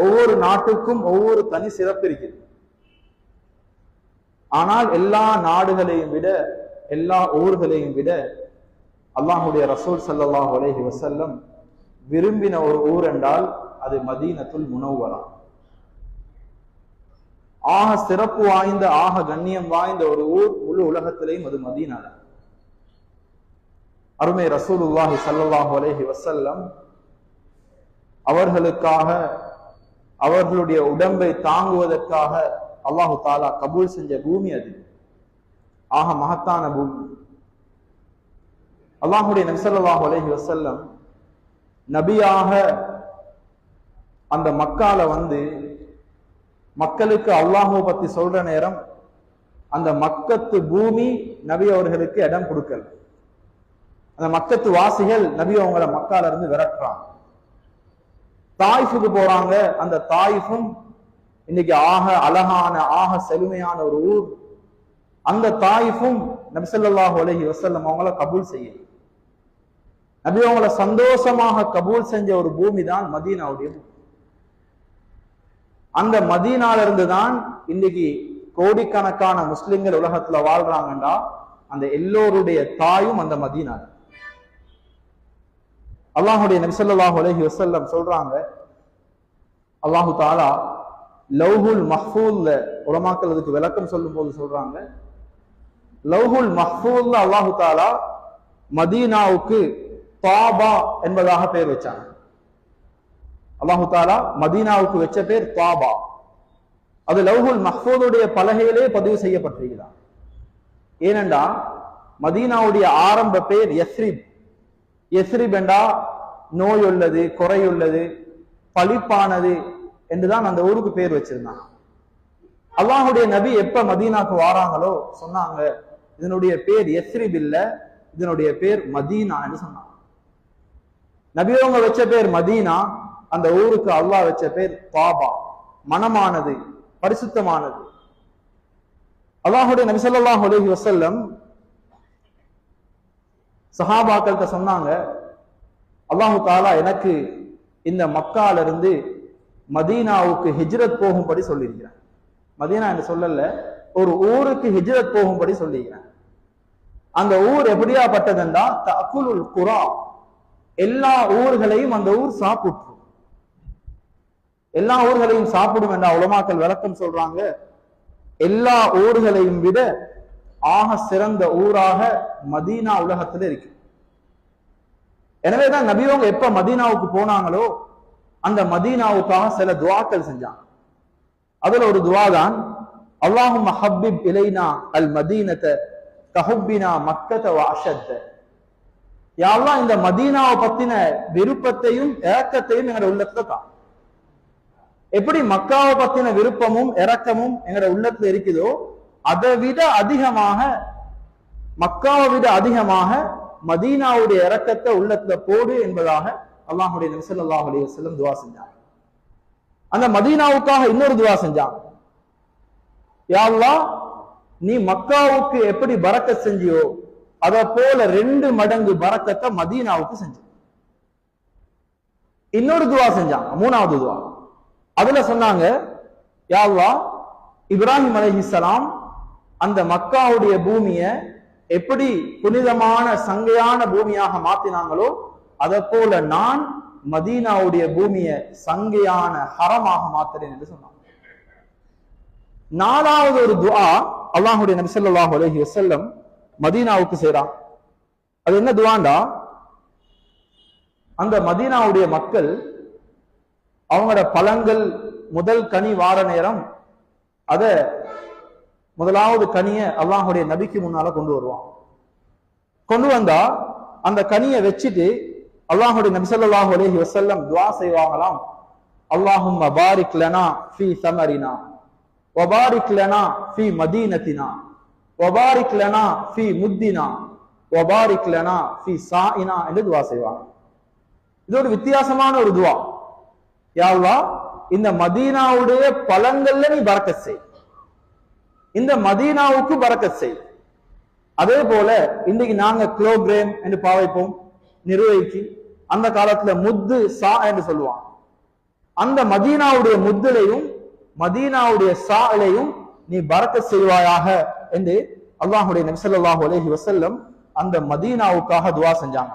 ஒவ்வொரு நாட்டுக்கும் ஒவ்வொரு தனி சிறப்பு இருக்குது ஆனால் எல்லா நாடுகளையும் விட எல்லா ஊர்களையும் விட அல்லாஹுடைய ரசூல் சல்லாஹ் அலைஹி வசல்லம் விரும்பின ஒரு ஊர் என்றால் அது மதீனத்துல் முனவரா. ஆக சிறப்பு வாய்ந்த ஆக கண்ணியம் வாய்ந்த ஒரு ஊர் முழு உலகத்திலையும் அது மதீனா அருமை ரசூல் உல்லாஹி ஸல்லல்லாஹு அலைஹி வசல்லம் அவர்களுக்காக அவர்களுடைய உடம்பை தாங்குவதற்காக அல்லாஹு தாலா கபூல் செஞ்ச பூமி அது. ஆக மகத்தான பூமி. அல்லாஹுடைய நபிசல்லாஹு அலஹி வசல்லம் நபியாக அந்த மக்கால வந்து மக்களுக்கு அல்லாஹுவை பத்தி சொல்ற நேரம் அந்த மக்கத்து பூமி நபி அவர்களுக்கு இடம் கொடுக்கல. அந்த மக்கத்து வாசிகள் நபி அவங்கள மக்கால இருந்து விரட்டுறாங்க. தாய்ஃபுக்கு போறாங்க. அந்த தாய்ஃபும் இன்னைக்கு ஆக அழகான ஆக செழுமையான ஒரு ஊர். அந்த தாய்ஃபும் நபிசல்லாஹு அலைஹி வசல்லம் அவங்கள கபூல் செய்ய. நபி அவங்கள சந்தோஷமாக கபூல் செஞ்ச ஒரு பூமி தான் மதீனாவுடைய அந்த மதீனால இருந்து தான் இன்னைக்கு கோடிக்கணக்கான முஸ்லிம்கள் உலகத்துல வாழ்றாங்கண்டா. அந்த எல்லோருடைய தாயும் அந்த மதீனா அல்லாஹுடைய நபிசல்லாஹு அலைஹி வசல்லம் சொல்றாங்க அல்லாஹு தாலா லவ்ஹுல் மஹ்ஃபூல்ல உலமாக்கள் அதுக்கு விளக்கம் சொல்லும் போது சொல்றாங்க. லவ்ஹுல் மஹ்ஃபூல்ல அல்லாஹு தாலா மதீனாவுக்கு தாபா என்பதாக பெயர் வச்சாங்க. அல்லாஹு தாலா மதீனாவுக்கு வச்ச பேர் தாபா. அது லவ்ஹுல் மஹூதுடைய பலகையிலே பதிவு செய்யப்பட்டிருக்கிறார் ஏனென்றா மதீனாவுடைய ஆரம்ப பேர் யஸ்ரிப். யஸ்ரிப் என்றா நோய் உள்ளது குறையுள்ளது பழிப்பானது என்றுதான் அந்த ஊருக்கு பேர் வச்சிருந்தாங்க. அல்லாஹுடைய நபி எப்ப மதீனாக்கு வாராங்களோ சொன்னாங்க இதனுடைய பேர் எஸ்ரிப் இல்ல இதனுடைய பேர் மதீனா என்று சொன்னாங்க. நபியவங்க வச்ச பேர் மதீனா அந்த ஊருக்கு அல்லாஹ் வச்ச பேர் பாபா மனமானது பரிசுத்தமானது. அல்லாஹுடைய நபி சொல்லாஹ் அலைஹி வசல்லம் சஹாபாக்கள்கிட்ட சொன்னாங்க அல்லாஹு தாலா எனக்கு இந்த மக்கால இருந்து மதீனாவுக்கு ஹிஜ்ரத் போகும்படி சொல்லியிருக்கிறான் மதீனா என்று சொல்லல ஒரு ஊருக்கு ஹிஜ்ரத் போகும்படி சொல்லியிருக்கிறேன் அந்த ஊர் எப்படியாப்பட்டதுண்டா தகுலுல் குரா. எல்லா ஊர்களையும் அந்த ஊர் சாப்பிட்டு எல்லா ஊர்களையும் சாப்பிடும் என்ற உலமாக்கள் விளக்கம் சொல்றாங்க. எல்லா ஊர்களையும் விட ஆக சிறந்த ஊராக மதீனா உலகத்துல இருக்கு. எனவேதான் நபியவங்க எப்ப மதீனாவுக்கு போனாங்களோ அந்த மதீனாவுக்காக சில துவாக்கள் செஞ்சாங்க. அதுல ஒரு துவா தான் அல்லாஹும் ஹப்பிப் இலைனா அல் மதீனத்தை கஹுப்பினா மக்கத்த வாஷத்த யாரெல்லாம் இந்த மதீனாவை பத்தின விருப்பத்தையும் இறக்கத்தையும் எங்களோட உள்ளத்துல தான் எப்படி மக்காவை பத்தின விருப்பமும் இறக்கமும் எங்களோட உள்ளத்துல இருக்குதோ அதை விட அதிகமாக மக்காவை விட அதிகமாக மதீனாவுடைய இறக்கத்தை உள்ளத்துல போடு என்பதாக அல்லாஹுடைய நபிசல்லாஹ் அலி வசல்லம் துவா செஞ்சாங்க. அந்த மதீனாவுக்காக இன்னொரு துவா செஞ்சாங்க. யா நீ மக்காவுக்கு எப்படி பறக்க செஞ்சியோ அத போல ரெண்டு மடங்கு பறக்கத்தை மதீனாவுக்கு செஞ்ச. இன்னொரு துவா செஞ்சாங்க மூணாவது துவா. அதுல சொன்னாங்க யா அல்லாஹ் இப்ராஹிம் அலைஹிஸ்ஸலாம் அந்த மக்காவுடைய பூமிய எப்படி புனிதமான சங்கையான பூமியாக மாத்தினாங்களோ அதை போல நான் மதீனாவுடைய பூமியை சங்கையான ஹரமாக மாத்துறேன் என்று சொன்னாங்க நாலாவது ஒரு துவா அல்லாஹுடைய நபி அலஹி வசல்லம் மதீனாவுக்கு செய்றான். அது என்ன துவாண்டா அந்த மதீனாவுடைய மக்கள் அவங்களோட பழங்கள் முதல் கனி வார நேரம் அத முதலாவது கனியை அல்லாஹுடைய நபிக்கு முன்னால கொண்டு வருவான். கொண்டு வந்தா அந்த கனியை வச்சுட்டு அல்லாஹுடைய நபி ஸல்லல்லாஹு அலைஹி துவா செய்வாங்களாம். அல்லாஹும் பாரிக் லனா ஃபி சமரினா ஒபாரிக் லனா ஃபி மதீனத்தினா ஒபாரிக் லனா ஃபி முத்தினா ஒபாரிக் லனா ஃபி சாயினா என்று துவா செய்வாங்க. இது ஒரு வித்தியாசமான ஒரு துவா. யா இந்த மதீனாவுடைய பழங்கள்ல நீ பறக்க செய். இந்த மதீனாவுக்கு பரக்கத் செய். அதே போல இன்னைக்கு நாங்க கிலோகிராம் என்று பாவைப்போம் நிர்வகிச்சு அந்த காலத்துல முத்து சா என்று சொல்லுவாங்க. அந்த மதீனாவுடைய முத்திலையும் மதீனாவுடைய சாலையும் நீ பறக்க செய்வாயாக என்று அல்லாஹுடைய நபிசல்லாஹு அலைஹி வசல்லம் அந்த மதீனாவுக்காக துவா செஞ்சாங்க.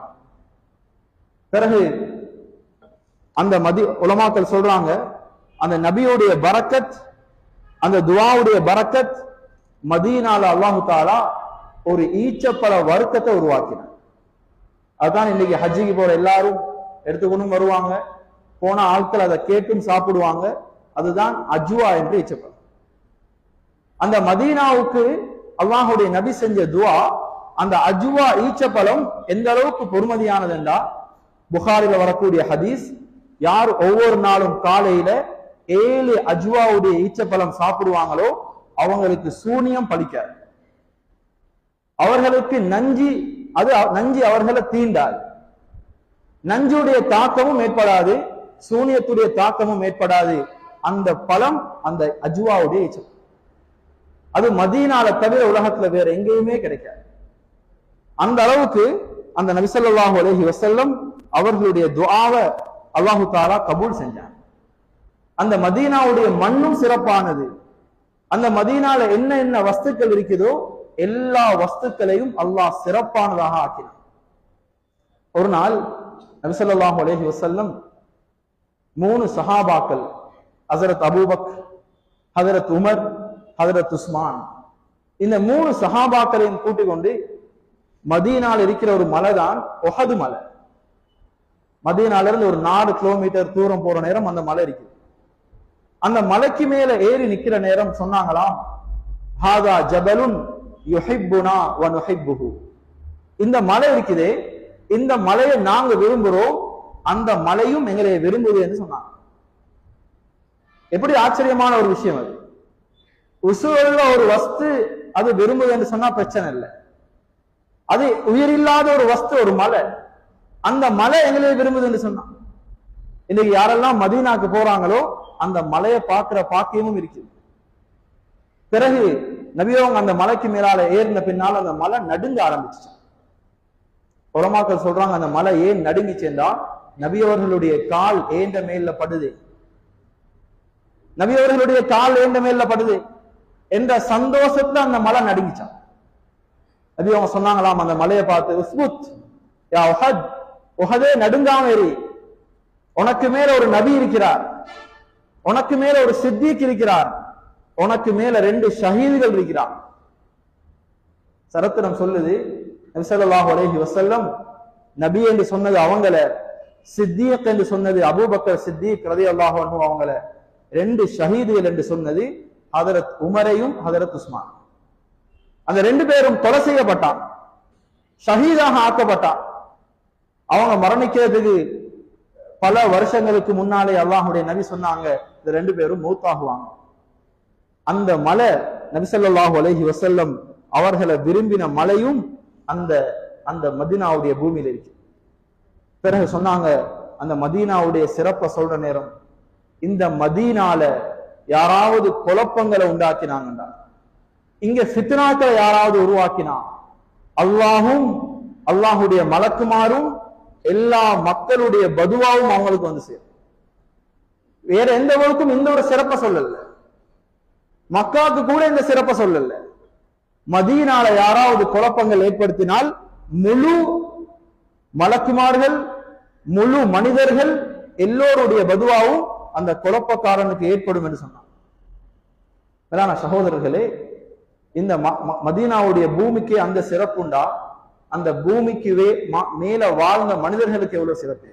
பிறகு அந்த மதி உலமாக்கள் சொல்றாங்க அந்த நபியுடைய பரக்கத் அந்த துவாவுடைய பரக்கத் மதீனால அல்லாஹு தாலா ஒரு ஈச்சப்பழ வருத்தத்தை உருவாக்கினார். அதுதான் இன்னைக்கு ஹஜ்ஜிக்கு போற எல்லாரும் எடுத்துக்கொண்டும் வருவாங்க. போன ஆட்கள் அதை கேட்டும் சாப்பிடுவாங்க. அதுதான் அஜுவா என்று ஈச்சப்பழம் அந்த மதீனாவுக்கு அல்லாஹுடைய நபி செஞ்ச துவா அந்த அஜுவா ஈச்சப்பழம் எந்த அளவுக்கு பொறுமதியானது என்றா புகாரில வரக்கூடிய ஹதீஸ் யார் ஒவ்வொரு நாளும் காலையில ஏழு அஜுவாவுடைய ஈச்சப்பழம் சாப்பிடுவாங்களோ அவங்களுக்கு சூனியம் பலிக்காது அவர்களுக்கு நஞ்சி அது நஞ்சி அவர்களை தீண்டாது. நஞ்சுடைய தாக்கமும் ஏற்படாது சூனியத்துடைய தாக்கமும் ஏற்படாது. அந்த பழம் அந்த அஜுவாவுடைய ஈச்சப்பழம். அது மதீனால தவிர உலகத்துல வேற எங்கேயுமே கிடைக்காது. அந்த அளவுக்கு அந்த நபிசல்லாஹு அலஹி வசல்லம் அவர்களுடைய துவாவை அல்லாஹு தாலா கபூல் செஞ்சாங்க அந்த மதீனாவுடைய மண்ணும் சிறப்பானது. அந்த மதீனால என்ன என்ன வஸ்துக்கள் இருக்குதோ எல்லா வஸ்துக்களையும் அல்லாஹ் சிறப்பானதாக ஆக்கினான். ஒரு நாள் நபிசல்லாஹு அலஹி வசல்லம் மூணு சஹாபாக்கள் ஹசரத் அபூபக் ஹசரத் உமர் ஹசரத் உஸ்மான் இந்த மூணு சஹாபாக்களையும் கூட்டிக் கொண்டு மதீனால் இருக்கிற ஒரு மலை தான் ஒஹது மலை. மதியனால இருந்து ஒரு நாலு கிலோமீட்டர் தூரம் போற நேரம் அந்த மலை இருக்குது. அந்த மலைக்கு மேல ஏறி நிக்கிற நேரம் சொன்னாங்களாம் ஹாதா ஜபலுன் யுஹிப்புனா வ இந்த மலை இருக்குதே இந்த மலையை நாங்க விரும்புறோம் அந்த மலையும் எங்களை விரும்புது என்று சொன்னாங்க. எப்படி ஆச்சரியமான ஒரு விஷயம் அது. உசுவல்ல ஒரு வஸ்து அது விரும்புது என்று சொன்னா பிரச்சனை இல்லை. அது உயிரில்லாத ஒரு வஸ்து ஒரு மலை. அந்த மலை எங்களை விரும்புது என்று சொன்னான் இன்னைக்கு யாரெல்லாம் மதீனாக்கு போறாங்களோ அந்த மலையை பார்க்கிற பாக்கியமும் இருக்குது. பிறகு நபியவங்க அந்த மலைக்கு மேலால ஏறின பின்னால் அந்த மலை நடுங்க ஆரம்பிச்சு உலமாக்கள் சொல்றாங்க அந்த மலை ஏன் நடுங்கிச்சேண்டா நபியவர்களுடைய கால் ஏண்ட மேல படுது. நபியவர்களுடைய கால் ஏண்ட மேல படுது என்ற சந்தோஷத்துல அந்த மலை நடுங்கிச்சான். நபி அவங்க சொன்னாங்களாம் அந்த மலையை பார்த்து உஸ்முத் யா உஹத் உஹதே நடுங்காம எரி உனக்கு மேல ஒரு நபி இருக்கிறார். உனக்கு மேல ஒரு சித்திக் இருக்கிறார். உனக்கு மேல ரெண்டு ஷஹீதுகள் இருக்கிறார். சரத்திரம் சொல்லுது நபிசல்லாஹு அலைஹி வசல்லம் நபி என்று சொன்னது அவங்கள சித்தியக் என்று சொன்னது அபூபக்கர் சித்திக் ரதி அல்லாஹ் அவங்கள ரெண்டு ஷஹீதுகள் என்று சொன்னது ஹதரத் உமரையும் ஹதரத் உஸ்மான். அந்த ரெண்டு பேரும் கொலை செய்யப்பட்டான். ஷஹீதாக ஆக்கப்பட்டான். அவங்க மரணிக்கிறதுக்கு பல வருஷங்களுக்கு முன்னாலே அல்லாஹுடைய நபி சொன்னாங்க இந்த ரெண்டு பேரும் மூத்தாகுவாங்க. அந்த மலை நபிசல்லாஹு அலஹி வசல்லம் அவர்களை விரும்பின மலையும் அந்த அந்த மதீனாவுடைய பூமியில இருக்கு. பிறகு சொன்னாங்க அந்த மதீனாவுடைய சிறப்பை சொல்ற நேரம் இந்த மதீனால யாராவது குழப்பங்களை உண்டாக்கினாங்கண்டா இங்க சித்தனாக்களை யாராவது உருவாக்கினா அல்லாஹும் அல்லாஹுடைய மலக்குமாரும் எல்லா மக்களுடைய பதுவாவும் அவங்களுக்கு வந்து சேரும். வேற எந்த ஊருக்கும் இந்த ஒரு சிறப்பை சொல்லல. மக்காவுக்கு கூட இந்த சிறப்பை சொல்லல. மதீனால யாராவது குழப்பங்கள் ஏற்படுத்தினால் முழு மலக்குமார்கள் முழு மனிதர்கள் எல்லோருடைய பதுவாவும் அந்த குழப்பக்காரனுக்கு ஏற்படும் என்று சொன்னான். சகோதரர்களே இந்த மதீனாவுடைய பூமிக்கு அந்த சிறப்புண்டா? அந்த பூமிக்கு மேல வாழ்ந்த மனிதர்களுக்கு எவ்வளவு சிறப்பு?